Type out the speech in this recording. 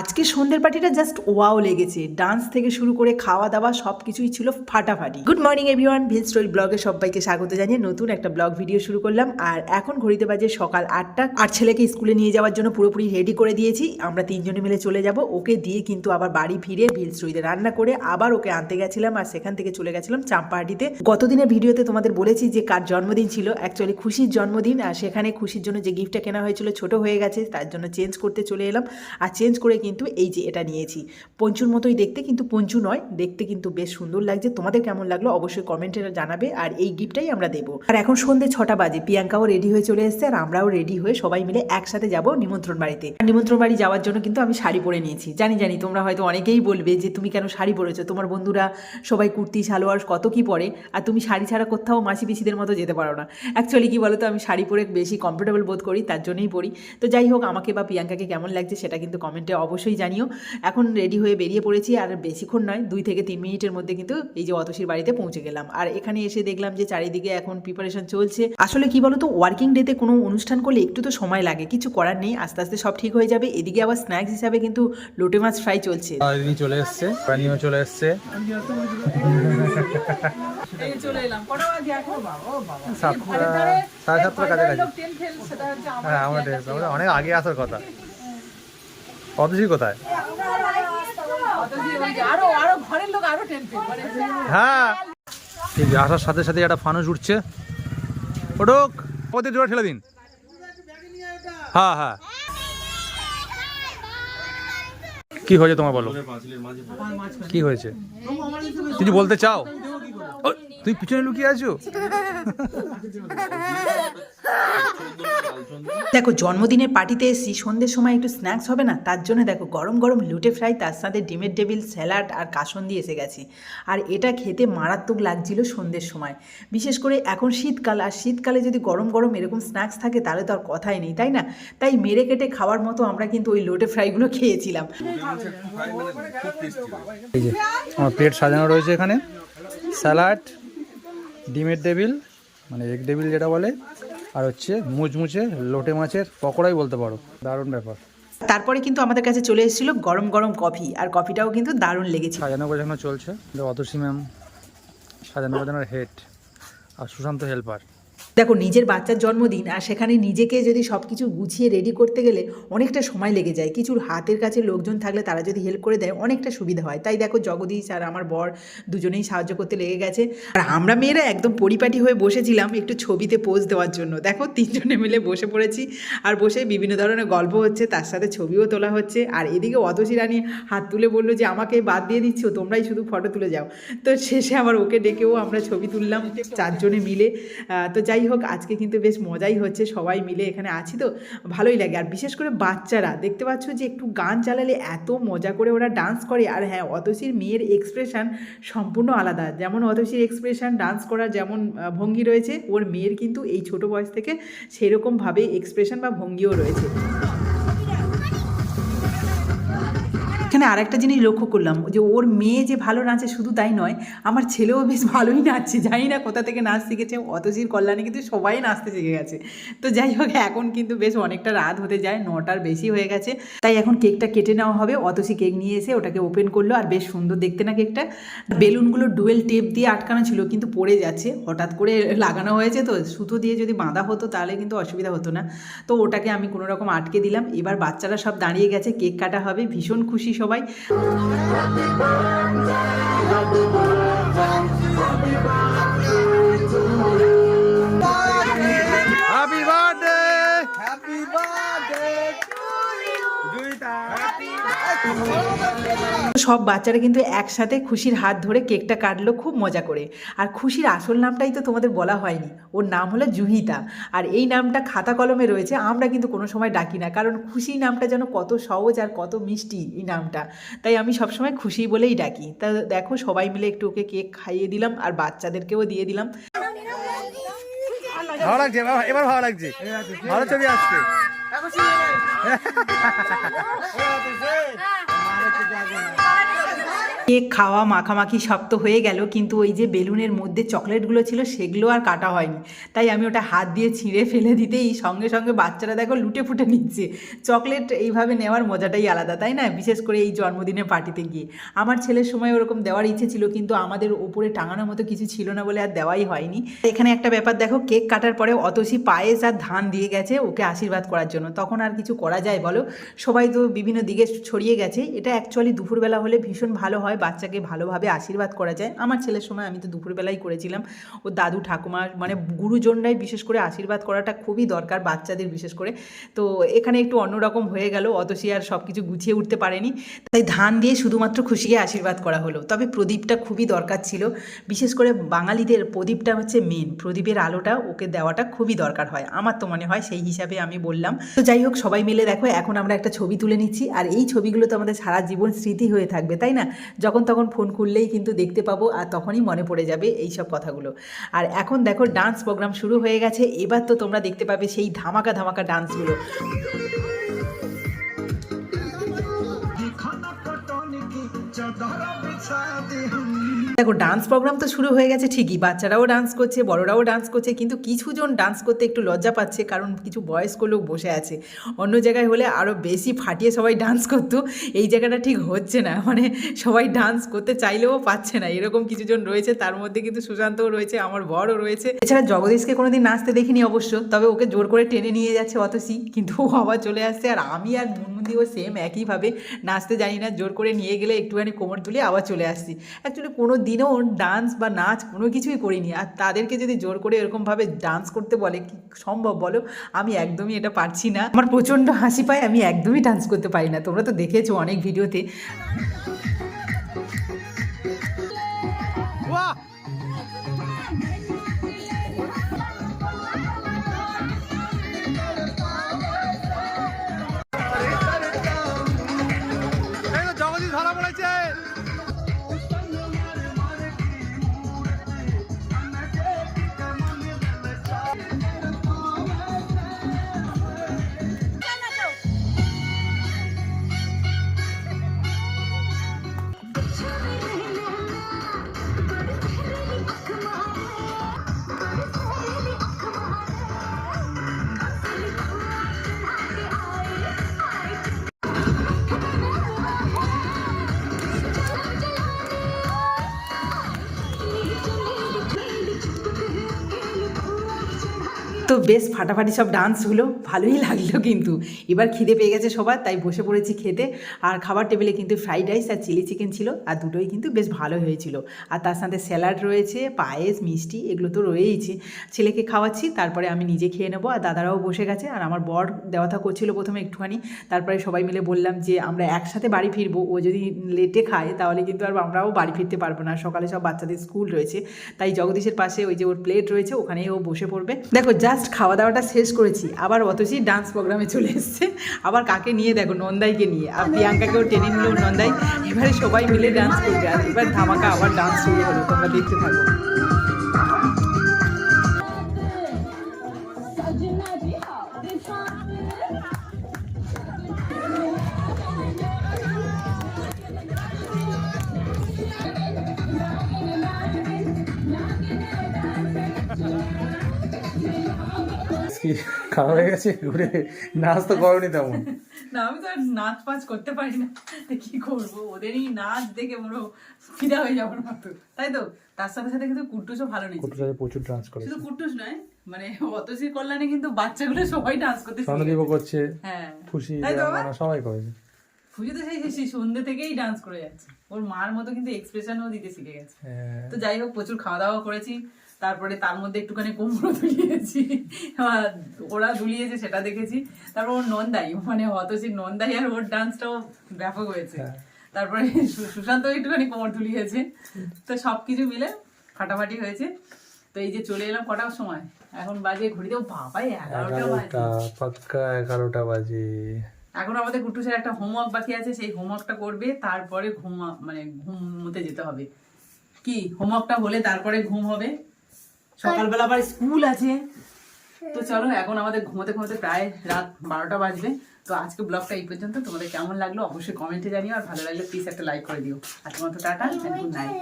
আজকে সন্ধ্যের পার্টিটা জাস্ট ওয়াও লেগেছে। ডান্স থেকে শুরু করে খাওয়া দাওয়া সব কিছুই ছিল ফাটাফাটি। গুড মর্নিং এভরিওয়ান ভিল স্টোরি ব্লগে সবাইকে স্বাগত জানিয়ে নতুন একটা ব্লগ ভিডিও শুরু করলাম। আর এখন ঘড়িতে বাজে সকাল আটটা। আর ছেলেকে স্কুলে নিয়ে যাওয়ার জন্য পুরোপুরি রেডি করে দিয়েছি। আমরা তিনজনে মিলে চলে যাব। ওকে দিয়ে কিন্তু আবার বাড়ি ফিরে ভিল স্টোরিতে রান্না করে আবার ওকে আনতে গেছিলাম। আর সেখান থেকে চলে গেছিলাম চাম্পাহাটিতে। গতদিনের ভিডিওতে তোমাদের বলেছি যে কার জন্মদিন ছিল। অ্যাকচুয়ালি খুশির জন্মদিন। আর সেখানে খুশির জন্য যে গিফটটা কেনা হয়েছিল ছোট হয়ে গেছে, তার জন্য চেঞ্জ করতে চলে এলাম। আর চেঞ্জ করে কিন্তু এই যে এটা নিয়েছি। পঞ্চুর মতোই দেখতে কিন্তু পঞ্চু নয়, দেখতে কিন্তু বেশ সুন্দর লাগছে। তোমাদের কেমন লাগল অবশ্যই কমেন্টে জানাবে আর এই গিফটটাই আমরা দেবো। আর এখন সন্ধ্যে ছটা বাজে, প্রিয়াঙ্কাও রেডি হয়ে চলে এসেছে আর আমরাও রেডি হয়ে সবাই মিলে একসাথে যাব নিমন্ত্রণ বাড়িতে। আর নিমন্ত্রণ বাড়ি যাওয়ার জন্য কিন্তু আমি শাড়ি পরে নিয়েছি। জানি জানি তোমরা হয়তো অনেকেই বলবে যে তুমি কেন শাড়ি পরেছো? তোমার বন্ধুরা সবাই কুর্তি, সালোয়ার কত কি পরে? আর তুমি শাড়ি ছাড়া কোথাও মাসি পিসিদের মতো যেতে পারো না। অ্যাকচুয়ালি কি বলো তো আমি শাড়ি পরে বেশি কমফোর্টেবল বোধ করি, তার জন্যই পরি। তো যাই হোক, আমাকে বা প্রিয়াঙ্কাকে কেমন লাগছে সেটা কিন্তু কমেন্টে অবশ্যই জানিও। এখন রেডি হয়ে বেরিয়ে পড়েছি আর বেশিক্ষণ নয় দুই থেকে তিন মিনিটের মধ্যে কিন্তু এই যে অতসীর বাড়িতে পৌঁছে গেলাম। আর এখানে এসে দেখলাম যে চারিদিকে এখন প্রিপারেশন চলছে। আসলে কি বলতো ওয়ার্কিং ডেতে কোনো অনুষ্ঠান করলে একটু তো সময় লাগে কিছু করার নেই আস্তে আস্তে সব ঠিক হয়ে যাবে। এদিকে আবার স্ন্যাক্স হিসাবে কিন্তু লোটে মাছ ফ্রাই চলছে। চলে এসছে প্রাণীও চলে এসছে। সাড়ে সাতটার কাছাকাছি। হ্যাঁ আমাদের অনেক আগে আসার কথা। অতসী কোথায়? হ্যাঁ। যে আসার সাথে সাথে একটা ফানুস উঠছে। ওটুক ওদের জোড়া ঠেলে দিন। হ্যাঁ হ্যাঁ। কি হয়েছে তোমার বলো? কি হয়েছে? কিছু বলতে চাও? তুই পিছনে লুকিয়ে আছো? দেখো, জন্মদিনের পার্টিতে এসেছি, সন্ধ্যের সময় একটু স্ন্যাক্স হবে না? তার জন্য দেখো, গরম গরম লুটে ফ্রাই তার সাথে ডিমের টেবিল স্যালাড আর কাসন্দি এসে গেছে। আর এটা খেতে মারাত্মক লাগছিল সন্ধ্যের সময়। বিশেষ করে এখন শীতকাল, আর শীতকালে যদি গরম গরম এরকম স্ন্যাক্স থাকে, তাহলে তো আর কথাই নেই, তাই না? তাই মেরে কেটে খাওয়ার মতো আমরা কিন্তু ওই লোটে ফ্রাইগুলো খেয়েছিলাম। আমার প্লেট সাজানো রয়েছে এখানে। স্যালাড ডিমের টেবিল মানে এগ টেবিল যেটা বলে। আর হচ্ছে মুচমুচে লোটে মাছের পকোড়াই বলতে পারো। দারুণ ব্যাপার। তারপরে কিন্তু আমাদের কাছে চলে এসেছিল গরম গরম কফি আর কফিটাও কিন্তু দারুণ লেগেছে। সাজানো গোছানো চলছে। অতসী ম্যাম সাজানো গোছানোর হেড আর সুশান্ত হেল্পার দেখো, নিজের বাচ্চার জন্মদিন আর সেখানে নিজেকে যদি সব কিছু গুছিয়ে রেডি করতে গেলে অনেকটা সময় লেগে যায়। কিছু হাতের কাছে লোকজন থাকলে তারা যদি হেল্প করে দেয়, অনেকটা সুবিধা হয়। তাই দেখো, জগদীশ আর আমার বর দুজনেই সাহায্য করতে লেগে গেছে। আর আমরা মেয়েরা একদম পরিপাটি হয়ে বসেছিলাম একটু ছবিতে পোজ দেওয়ার জন্য। দেখো, তিনজনে মিলে বসে পড়েছি আর বসে বিভিন্ন ধরনের গল্প হচ্ছে, তার সাথে ছবিও তোলা হচ্ছে। আর এদিকে অতসী রানী হাত তুলে বলল যে, আমাকে বাদ দিয়ে দিচ্ছ, তোমরাই শুধু ফটো তুলে যাও। তো শেষে আবার ওকে ডেকেও আমরা ছবি তুললাম চারজনে মিলে। তো যাই হোক আজকে কিন্তু বেশ মজাই হচ্ছে, সবাই মিলে এখানে আছি তো, ভালোই লাগে। আর বিশেষ করে বাচ্চারা, দেখতে পাচ্ছ যে একটু গান চালালে এত মজা করে ওরা ডান্স করে। আর হ্যাঁ অতসীর মেয়ের এক্সপ্রেশন সম্পূর্ণ আলাদা। যেমন অতসীর এক্সপ্রেশন ডান্স করার যেমন ভঙ্গি রয়েছে, ওর মেয়ের কিন্তু এই ছোট বয়স থেকে সেরকমভাবে এক্সপ্রেশন বা ভঙ্গিও রয়েছে। এখানে আরেকটা জিনিস লক্ষ্য করলাম, যে ওর মেয়ে যে ভালো নাচে শুধু তাই নয়, আমার ছেলেও বেশ ভালোই নাচছে, জানি না কোথা থেকে নাচ শিখেছে, অতসীর কল্যাণে কিন্তু সবাই নাচতে শিখে গেছে। তো যাই হোক, এখন কিন্তু বেশ অনেকটা রাত হতে যায়, নটার বেশি হয়ে গেছে, তাই এখন কেকটা কেটে নেওয়া হবে, অতসী কেক নিয়ে এসে ওটাকে ওপেন করল, আর বেশ সুন্দর দেখতে না কেকটা। বেলুনগুলো ডুয়েল টেপ দিয়ে আটকানো ছিল, কিন্তু পড়ে যাচ্ছে, হঠাৎ করে লাগানো হয়েছে তো, সুতো দিয়ে যদি বাঁধা হতো তাহলে কিন্তু অসুবিধা হতো না। তো ওটাকে আমি কোনো রকম আটকে দিলাম, এবার বাচ্চারা সব দাঁড়িয়ে গেছে, কেক কাটা হবে, ভীষণ খুশি সবাই সব বাচ্চারা কিন্তু একসাথে খুশির হাত ধরে কেকটা কাটলো খুব মজা করে। আর খুশির আসল নামটাই তো তোমাদের বলা হয়নি। ওর নাম হলো জুহিতা। আর এই নামটা খাতা কলমে রয়েছে আমরা কিন্তু কোনো সময় ডাকি না। কারণ খুশি নামটা যেন কত সহজ আর কত মিষ্টি এই নামটা। তাই আমি সবসময় খুশি বলেই ডাকি। তা দেখো সবাই মিলে একটু ওকে কেক খাইয়ে দিলাম আর বাচ্চাদেরকেও দিয়ে দিলাম। ভালো লাগছে এবার এবার ভালো লাগছে। ভালো ছবি আসছে। Ako si Wala, Tisay. Umanot si Dragon. Cake খাওয়া, মাখামাখি সব তো হয়ে গেল, কিন্তু ওই যে বেলুনের মধ্যে চকলেটগুলো ছিল, সেগুলো আর কাটা হয়নি। তাই আমি ওটা হাত দিয়ে ছিঁড়ে ফেলে দিতেই সঙ্গে সঙ্গে বাচ্চারা দেখো লুটে ফুটে নিচ্ছে। চকলেট এইভাবে নেওয়ার মজাটাই আলাদা, তাই না? বিশেষ করে এই জন্মদিনের পার্টিতে গিয়ে। আমার ছেলের সময় ওরকম দেওয়ার ইচ্ছে ছিল, কিন্তু আমাদের ওপরে টাঙানোর মতো কিছু ছিল না বলে আর দেওয়াই হয়নি। এখানে একটা ব্যাপার দেখো, কেক কাটার পরে অতসী পায়েস আর ধান দিয়ে গেছে ওকে আশীর্বাদ করার জন্য। তখন আর কিছু করা যায় বলো? সবাই তো বিভিন্ন দিকে ছড়িয়ে গেছে। এটা অ্যাকচুয়ালি দুপুরবেলা হলে ভীষণ ভালো হয়। বাচ্চাকে ভালোভাবে আশীর্বাদ করা যায়। আমার ছেলের সময় আমি তো দুপুরবেলাই করেছিলাম। ও দাদু, ঠাকুমার মানে গুরুজনরাই বিশেষ করে আশীর্বাদ করাটা খুবই দরকার বাচ্চাদের বিশেষ করে। তো এখানে একটু অন্যরকম হয়ে গেল, অত সে আর সব কিছু গুছিয়ে উঠতে পারেনি। তাই ধান দিয়ে শুধুমাত্র খুশিকে আশীর্বাদ করা হলো। তবে প্রদীপটা খুবই দরকার ছিল। বিশেষ করে বাঙালিদের প্রদীপটা হচ্ছে মেন প্রদীপের আলোটা ওকে দেওয়াটা খুবই দরকার হয়। আমার তো মনে হয় সেই হিসাবে আমি বললাম। তো যাই হোক, সবাই মিলে দেখো, এখন আমরা একটা ছবি তুলে নিচ্ছি। আর এই ছবিগুলো তো আমাদের সারা জীবন স্মৃতি হয়ে থাকবে, তাই না? যখন তখন ফোন খুললেই কিন্তু দেখতে পাবো আর তখনই মনে পড়ে যাবে এই সব কথাগুলো। আর এখন দেখো ডান্স প্রোগ্রাম শুরু হয়ে গেছে, এবার তো তোমরা দেখতে পাবে সেই ধামাকা ধামাকা ডান্সগুলো দেখো ডান্স প্রোগ্রাম তো শুরু হয়ে গেছে ঠিকই, বাচ্চারাও ডান্স করছে, বড়রাও ডান্স করছে, কিন্তু কিছুজন ডান্স করতে একটু লজ্জা পাচ্ছে, কারণ কিছু বয়স্ক লোক বসে আছে। অন্য জায়গায় হলে আরও বেশি ফাটিয়ে সবাই ডান্স করতো, এই জায়গাটা ঠিক হচ্ছে না মানে সবাই ডান্স করতে চাইলেও পাচ্ছে না, এরকম কিছুজন রয়েছে, তার মধ্যে কিন্তু সুশান্তও রয়েছে, আমার বড়ও রয়েছে। এছাড়া জগদীশকে কোনোদিন নাচতে দেখিনি অবশ্য, তবে ওকে জোর করে টেনে নিয়ে যাচ্ছে অতসি, কিন্তু ও আবার চলে আসছে, আর আমি আর মুনমুন্দিও সেম একইভাবে নাচতে জানি না, জোর করে নিয়ে গেলে একটুখানি কোমর তুলে আবার চলে আসছি। অ্যাকচুয়ালি কোনো দিনও ডান্স বা নাচ কোনো কিছুই করিনি। আর তাদেরকে যদি জোর করে এরকমভাবে ডান্স করতে বলে, কি সম্ভব বলো? আমি একদমই এটা পারছি না। আমার প্রচণ্ড হাসি পায়, আমি একদমই ডান্স করতে পারি না। তোমরা তো দেখেছ অনেক ভিডিওতে তো বেশ ফাটাফাটি সব ডান্স হলো, ভালোই লাগল কিন্তু। এবার খিদে পেয়ে গেছে সবার, তাই বসে পড়েছি খেতে। আর খাবার টেবিলে কিন্তু ফ্রাইড রাইস আর চিলি চিকেন ছিল, আর দুটোই কিন্তু বেশ ভালো হয়েছিল। আর তার সাথে স্যালাড রয়েছে, পায়েস, মিষ্টি, এগুলো তো রয়েইছে। ছেলেকে খাওয়াচ্ছি, তারপরে আমি নিজে খেয়ে নেব, আর দাদারাও বসে গেছে, আর আমার বর দেওয়াথা করছিল প্রথমে একটুখানি। তারপরে সবাই মিলে বললাম যে, আমরা একসাথে বাড়ি ফিরবো, ও যদি লেটে খায়, তাহলে কিন্তু আর আমরাও বাড়ি ফিরতে পারব না। সকালে সব বাচ্চাদের স্কুল রয়েছে। তাই জগদীশের পাশে ওই যে ওর প্লেট রয়েছে, ওখানেই ও বসে পড়বে। দেখো জাস্ট খাওয়া দাওয়াটা শেষ করেছি। আবার অতসি ডান্স প্রোগ্রামে চলে এসছে। আবার কাকে নিয়ে দেখো, নন্দাইকে নিয়ে। আর প্রিয়াঙ্কাকেও টেনে নিল নন্দাই। এবারে সবাই মিলে ডান্স করবে। আর এবার ধামাকা আবার ডান্স শুরু হলো। তোমরা দেখতে থাকো। কি খাওয়া হয়ে গেছে? ঘুরে নাচ তো করনি তেমন। না আমি তো নাচ ফাচ করতে পারি না। কি করব? ওদেরই নাচ দেখে ফিদা হয়ে যাবার মতো। তাই তো? তার সাথে সাথে কিন্তু কুট্টুসও ভালো নেই প্রচুর ডান্স করেছে। শুধু কুট্টুস নয় মানে কল্যাণে কিন্তু বাচ্চাগুলো সবাই ডান্স করতে করছে। হ্যাঁ। খুশি তো? সবাই করেছে। পুজো তো সেই সেই সন্ধ্যে থেকেই ডান্স করে যাচ্ছে। ওর মার মতো কিন্তু এক্সপ্রেশনও দিতে শিখে গেছে। হ্যাঁ। তো যাই হোক প্রচুর খাওয়া দাওয়া করেছি। তারপরে তার মধ্যে একটুখানি কোমরও দুলিয়েছি ওরা দুলিয়েছে সেটা দেখেছি। তারপর ওর নন্দাই মানে হতসির নন্দাই আর ওর ডান্সটাও ব্যাপক হয়েছে। হ্যাঁ। তারপরে সুশান্ত একটুখানি কোমর দুলিয়েছে তো সব কিছু মিলে ফাটাফাটি হয়েছে। তো এই যে চলে এলাম কটার সময়? এখন বাজে ঘড়িতেও বাবাই এগারোটা বাজে। পাক্কা এগারোটা বাজে। এখন আমাদের কুটুসের একটা হোমওয়ার্ক বাকি আছে সেই হোমওয়ার্কটা করবে তারপরে ঘুম মানে ঘুমোতে যেতে হবে। কি? হোমওয়ার্কটা হলে তারপরে ঘুম হবে? সকালবেলা আবার স্কুল আছে। তো চলো এখন আমাদের ঘুমোতে ঘুমোতে প্রায় রাত বারোটা বাজবে। তো আজকে ব্লগটা এই পর্যন্ত। তোমাদের কেমন লাগল অবশ্যই কমেন্টে জানিও আর ভালো লাগলে প্লিজ একটা লাইক করে দিও। আজকের মতো টাটা গুড নাইট